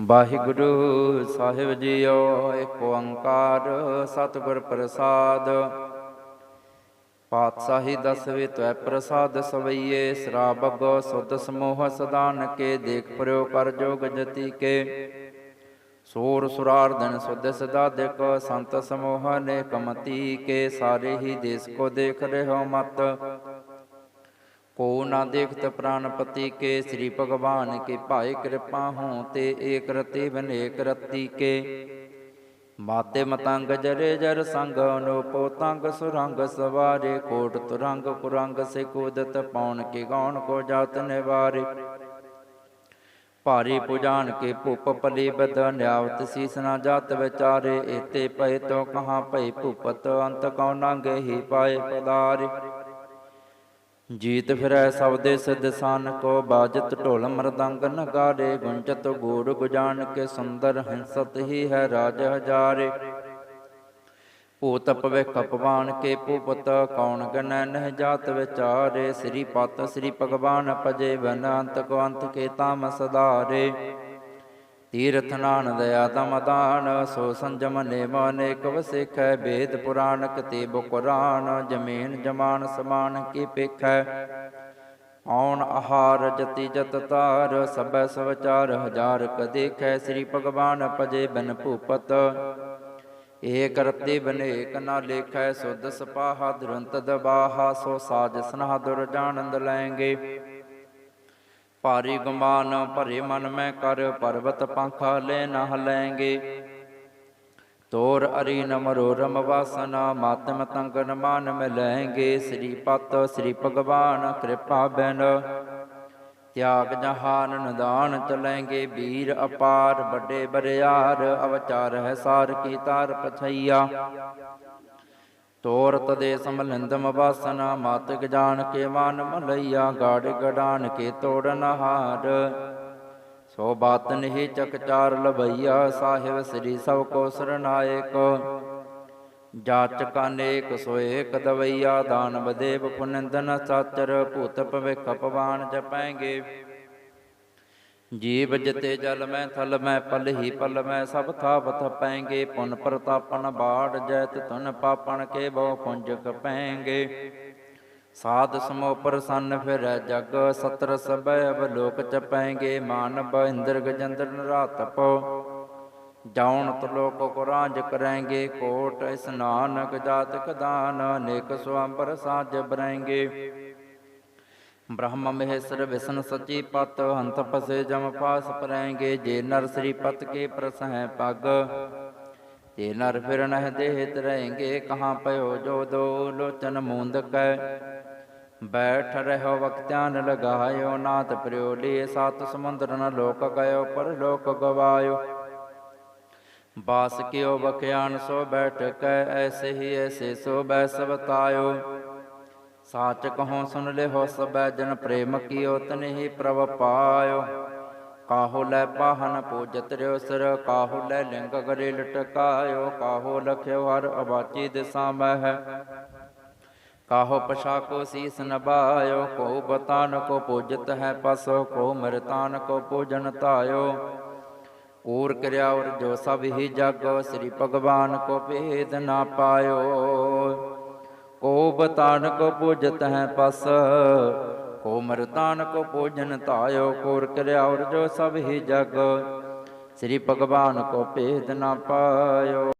ਵਾਹਿਗੁਰੂ ਸਾਹਿਬ JIO ਏਕ ਓੰਕਾਰ ਸਤਿਗੁਰ ਪ੍ਰਸਾਦ। ਪਾਤਸ਼ਾਹੀ ਦਸਵੇਂ ਤਵੈ ਪ੍ਰਸਾਦ ਸਵਈਏ ਸਰਾਬਗ ਸੁਧ ਸਮੋਹ ਸਦਾਨ ਕੇ, ਦੇਖ ਪਰਿਓ ਕਰ ਜੋਗ ਜਤੀ ਕੇ। ਸੂਰ ਸੁਰਾਰ ਦਿਨ ਸੁਧ ਸਦਾ ਦੇਖ, ਸੰਤ ਸਮੋਹ ਨੇ ਕਮਤੀ ਕੇ, ਸਾਰੇ ਹੀ ਦੇਸ ਕੋ ਦੇਖ ਰਹੇ ਹੋ ਮਤ। ਕੋ ਨਾ ਦੇਖਤ ਪ੍ਰਾਨਪਤੀ ਕੇ, ਸ੍ਰੀ ਭਗਵਾਨ ਕੀ, ਭਾਈ ਕਿਰਪਾ ਹੋਂ ਤੇ ਏਕ ਰਤੀ ਬਨੇਕ ਰਤੀ ਕੇ। ਮਾਤੇ ਮਤੰਗ ਜਰੇ ਜਰ ਸੰਗ ਅਨੂਪੋ, ਤੰਗ ਸੁਰੰਗ ਸਵਾਰੇ, ਕੋਟ ਤੁਰੰਗ ਕੁਰੰਗ ਸੇ ਕੂਦਤ ਪੌਣ ਕੇ ਗੌਣ ਕੋ ਜਾਤ ਨਿਵਾਰੇ। ਭਾਰੀ ਪੁਜਾਨ ਕੇ ਭੁਪ ਪਲੀ ਬਦ ਨਿਆਵਤ ਸੀਸ ਨਾ ਜਾਤ ਵਿਚਾਰੇ, ਏਤੇ ਪਏ ਤੋ ਕਹਾ ਭਈ ਭੁਪਤ, ਅੰਤ ਕਉ ਨਾਂਗੇ ਹੀ ਪਾਏ ਪਦਾਰੇ। ਜੀਤ ਫਿਰੈ ਸਭ ਦੇ ਸਿਧ ਸਾਨ ਕੋ ਬਾਜਤ ਢੋਲ ਮਰਦੰਗ ਨਗਾਰੇ, ਗੁੰਜਤ ਗੋੜ ਗੁਜਾਨ ਕੇ ਸੁੰਦਰ ਹੰਸਤ ਹੀ ਹੈ ਰਾਜ ਹਜਾਰੇ। ਭੂਤ ਭਵੇ ਕਪਵਾਨ ਕੇ ਭੂਪਤ, ਕੌਣ ਗਨੈ ਨਹਿ ਜਾਤ ਵਿਚਾਰੇ। ਸ੍ਰੀ ਪਤ ਸ੍ਰੀ ਭਗਵਾਨ ਭਜੇ ਬਨ ਅੰਤ ਕੋ ਅੰਤ ਕੇ ਤਾਮ ਸਦਾਰੇ। ਤੀਰਥ ਨਾਨ ਦਇਆ ਦਾਨ, ਸੋ ਸੰਜਮ ਨੇਮ ਅਨੇਕ ਵਸਿਖੈ ਵੇਦ ਪੁਰਾਣ ਕਤੇਬ ਕੁਰਾਨ, ਜਮੀਨ ਜਮਾਨ ਸਮਾਨ ਕੀ ਪੇਖੈ ਔਣ ਆਹਾਰ ਜਤੀ ਜਤ ਤਾਰ, ਸਭੈ ਸਵਚਾਰ ਹਜ਼ਾਰ ਕ ਦੇਖੈ, ਸ੍ਰੀ ਭਗਵਾਨ ਭਜੇ ਬਨ ਭੂਪਤ। ਏਕ ਰਤੇ ਬਨੇਕ ਨਾ ਲੇਖੈ ਸੁਧ ਸਪਾਹਾ ਦੁਰੰਤ ਦਬਾਹਾ, ਸੋ ਸਾਜ ਸਨਹ ਦੁਰ ਜਾਣੰਦ ਲੈਂਗੇ ਭਾਰੀ ਗੁਮਾਨ ਭਰੇ ਮਨ ਮੈਂ ਕਰ, ਪਰਬਤ ਪੰਖਾ ਲੈ ਨਾ ਲੈਂਗੇ। ਤੋਰ ਅਰੀ ਨਮਰੋ ਰਮ ਵਾਸਨਾ, ਮਾਤਮ ਤੰਗਨ ਮਾਨ ਮੈਂ ਲੈਂਗੇ। ਸ੍ਰੀ ਪਤ, ਸ੍ਰੀ ਭਗਵਾਨ, ਕਿਰਪਾ ਬੈਨ। ਤਿਆਗ ਜਹਾਨ ਨਦਾਨ ਚਲੈਂਗੇ ਵੀਰ ਅਪਾਰ, ਵੱਡੇ ਬਰਿਆਰ ਅਵਚਾਰ ਹੈ ਸਾਰ ਕੀ ਤਾਰ ਪਛਈਆ। ਤੋਰ ਤਦੇ ਸਮਲਿੰਦਮ ਵਾਸਨਾ ਮਾਤਕ ਜਾਣ ਕੇ ਮਨ ਮਲਈਆ, ਗਾੜ ਗੜਾਨ ਕੇ ਤੋੜਨ ਹਾਰ ਸੋ ਬਾਤ ਨਹੀਂ ਚਕਚਾਰ ਲਵਈਆ, ਸਾਹਿਬ ਸ੍ਰੀ ਸਭ ਕੋ ਸਰਨਾਇਕ ਜਾਚਕ ਅਨੇਕ ਸੋਏਕ ਦਵਈਆ ਦਾਨਵ ਦੇਵ ਪੁਨੰਦਨ ਸਾਚਰ, ਭੂਤ ਭਵਿਖ ਪਵਾਨ ਜਪੈਂਗੇ। ਜੀਵ ਜਤੇ ਜਲ ਮੈਂ ਥਲ ਮੈਂ ਪਲ ਹੀ ਪਲ ਮੈਂ, ਸਭ ਥਾਪ ਥਪੈਂਗੇ ਪੁਨ ਪ੍ਰਤਾਪਨ ਬਾੜ ਜੈਤ ਤੁਨ ਪਾਪਣ ਕੇ ਬਹੁ ਪੁੰਜ ਕਪੈਂਗੇ ਸਾਧ ਸਮੋ ਪ੍ਰਸੰਨ ਫਿਰੈ ਜਗ ਸਤਰ ਸਭੈ ਅਵਲੋਕ ਚਪੈਂਗੇ ਮਾਨਵ ਇੰਦਰ ਗਜੰਦਰ ਨਰਾਤਪ ਜਾਉਣ ਤਲੋਕ ਕੁਰਾਂਜ ਕਰੈਂਗੇ, ਕੋਟ ਇਸਨਾਨਕ ਜਾਤਕ ਦਾਨ, ਅਨੇਕ ਸੁਅੰਬਰ ਸਾਜ ਬਰੈਂਗੇ ਬ੍ਰਹਮ ਮਹੇਸ਼ਰ ਵਿਸ਼ਨ ਸਚੀ ਪਤ, ਹੰਤ ਪਸੇ ਜਮ ਪਾਸ ਪਰੈਂਗੇ, ਜੇ ਨਰ ਸ੍ਰੀ ਪਤ ਕੇ ਪ੍ਰਸਹਿ ਪਗ। ਤੇ ਨਰ ਫਿਰ ਨਹਿ ਦੇਹਤ ਰਹੇਂਗੇ ਕਹਾਂ ਪਇਓ ਜੋ ਦੋ ਲੋਚਨ ਮੂੰਦ ਕੈ। ਬੈਠ ਰਹਿਓ ਵਕਤਿਆਨ ਲਗਾਇਓ ਨਾਤ ਪ੍ਰਿਓ ਲੀ ਸਤ ਸਮੁੰਦਰ ਨ ਲੋਕ ਗਇਓ, ਪਰ ਲੋਕ ਗਵਾਇਓ। ਬਾਸ ਕਿਓ ਬਖਿਆਨ ਸੋ ਬੈਠ ਕੈ, ਐਸੇ ਹੀ ਐਸੇ ਸੋ ਬੈ ਸਬਤਾਇਓ ਸਾਚ ਕਹੋ ਸੁਨ ਲਿਹੋ ਸਬੈ ਜਨ ਪ੍ਰੇਮ ਕੀਓ ਤਨਿ ਪ੍ਰਭ ਪਾਇਓ। ਕਾਹੋ ਲੈ ਪਾਹਨ ਪੂਜਤ ਰਿਓ ਸਿਰ, ਕਾਹੋ ਲੈ ਲਿੰਗ ਗਰੇ ਲਟਕਾਇਓ, ਕਾਹੋ ਲਖਿਓ ਹਰ ਅਬਾਚੀ ਦਿਸਾ ਮਹਿ। ਕਾਹੋ ਪਛਾਕੋ ਸੀਸ ਨਬਾਇਓ ਕੋ ਬਤਾਨ ਕੋ ਪੂਜਤ ਹੈ ਪਸ ਕੋ ਮਰਤਾਨ ਕੋ ਪੂਜਨ ਧਾਇਓ ਊਰ ਕਿਰਿਆ ਔਰ ਜੋ ਸਭ ਹੀ ਜਗ, ਸ੍ਰੀ ਭਗਵਾਨ ਕੋ ਭੇਦ ਨਾ ਪਾਇਓ। ਕੋ ਬਤਾਨ ਕੋ ਪੂਜਤ ਹੈ ਪਸ, ਕੋ ਮਰਦਾਨ ਕੋ ਪੂਜਨ ਧਾਇਓ ਕੋਰ ਕਰਿਆ ਔਰ ਜੋ ਸਭ ਹੀ ਜਗ, ਸ੍ਰੀ ਭਗਵਾਨ ਕੋ ਭੇਦ ਨਾ ਪਾਇਓ।